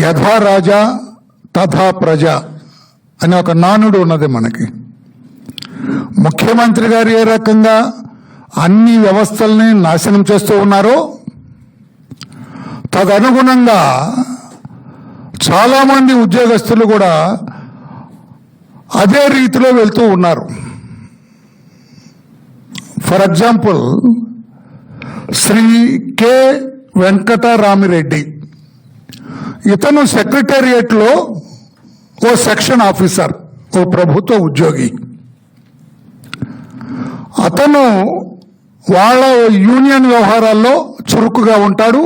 యథా రాజా తథా ప్రజ అనే ఒక నానుడు ఉన్నది మనకి. ముఖ్యమంత్రి గారు ఏ రకంగా అన్ని వ్యవస్థల్ని నాశనం చేస్తూ ఉన్నారో తదనుగుణంగా చాలామంది ఉద్యోగస్తులు కూడా అదే రీతిలో వెళ్తూ ఉన్నారు. For example Shri K Venkataramireddy ఇతను సెక్రటేరియట్లో ఓ సెక్షన్ ఆఫీసర్ ఓ ప్రభుత్వ ఉద్యోగి. అతను వాళ్ళ యూనియన్ వ్యవహారాల్లో చురుకుగా ఉంటాడు.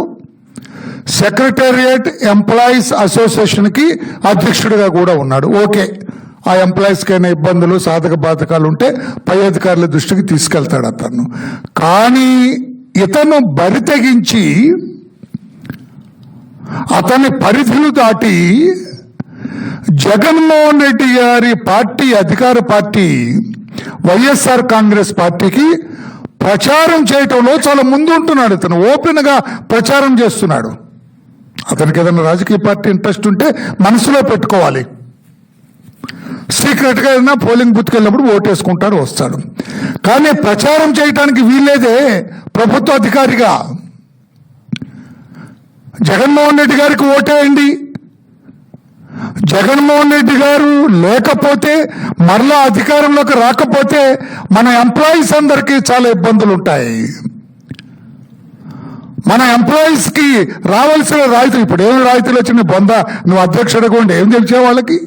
సెక్రటేరియట్ ఎంప్లాయీస్ అసోసియేషన్కి అధ్యక్షుడిగా కూడా ఉన్నాడు. ఓకే ఆ ఎంప్లాయీస్కి అయిన ఇబ్బందులు సాధక బాధకాలు ఉంటే పై అధికారుల దృష్టికి తీసుకెళ్తాడు అతను. కానీ ఇతను బరి తెగించి అతని పరిధులు దాటి జగన్మోహన్ రెడ్డి గారి పార్టీ అధికార పార్టీ వైఎస్ఆర్ కాంగ్రెస్ పార్టీకి ప్రచారం చేయటంలో చాలా ముందు ఉంటున్నాడు ఇతను ఓపెన్గా ప్రచారం చేస్తున్నాడు. అతనికి ఏదైనా రాజకీయ పార్టీ ఇంట్రెస్ట్ ఉంటే మనసులో పెట్టుకోవాలి. సీక్రెట్గా ఏదైనా పోలింగ్ బూత్కి వెళ్ళినప్పుడు ఓటేసుకుంటాడు వస్తాడు. కానీ ప్రచారం చేయటానికి వీల్లేదే ప్రభుత్వ అధికారిగా. జగన్మోహన్ రెడ్డి గారికి ఓటేయండి. జగన్మోహన్ రెడ్డి గారు లేకపోతే మరలా అధికారంలోకి రాకపోతే మన ఎంప్లాయీస్ అందరికీ చాలా ఇబ్బందులు ఉంటాయి. మన ఎంప్లాయీస్కి రావాల్సిన రాయితీలు ఇప్పుడు ఏం రాయితీలు వచ్చిన బొంద నువ్వు అధ్యక్షుడిగా ఉండి ఏం తెలిసే వాళ్ళకి?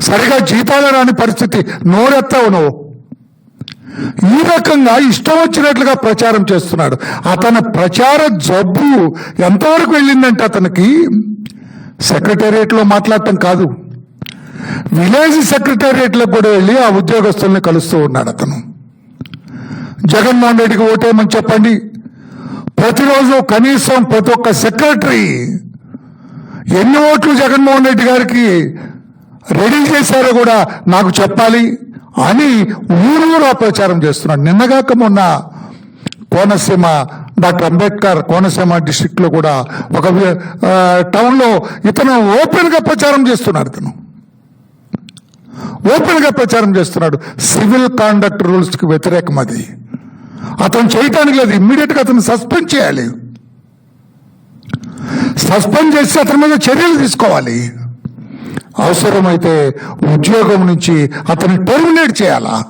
సరిగా జీతాలు రాని పరిస్థితి నోరెత్తావు నువ్వు. ఈ రకంగా ఇష్టం వచ్చినట్లుగా ప్రచారం చేస్తున్నాడు. అతని ప్రచార జబ్బు ఎంతవరకు వెళ్ళిందంటే అతనికి సెక్రటేరియట్లో మాట్లాడటం కాదు. విలేజ్ సెక్రటేరియట్లో కూడా వెళ్ళి ఆ ఉద్యోగస్తుల్ని కలుస్తూ ఉన్నాడు అతను. జగన్మోహన్ రెడ్డికి ఓటేయమని చెప్పండి. ప్రతిరోజు కనీసం ప్రతి ఒక్క సెక్రటరీ ఎన్ని ఓట్లు జగన్మోహన్ రెడ్డి గారికి రెడీ చేశారో కూడా నాకు చెప్పాలి. అని ఊరూరా ప్రచారం చేస్తున్నాడు. నిన్నగాక మొన్న కోనసీమ డాక్టర్ అంబేద్కర్ కోనసీమ డిస్టిక్లో కూడా ఒక టౌన్లో ఇతను ఓపెన్గా ప్రచారం చేస్తున్నాడు ఇతను. ఓపెన్గా ప్రచారం చేస్తున్నాడు. సివిల్ కాండక్ట్ రూల్స్కి వ్యతిరేకం అది. అతను చేయటానికి లేదు. ఇమ్మీడియట్గా అతను సస్పెండ్ చేయాలి. సస్పెండ్ చేసి అతని మీద చర్యలు తీసుకోవాలి. అవసరమైతే ఉద్యోగం నుంచి అతన్ని టెర్మినేట్ చేయాలా?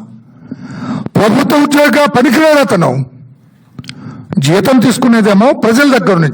ప్రభుత్వ ఉద్యోగ పనికిరాడు అతను జీతం తీసుకునేదేమో ప్రజల దగ్గర నుంచి.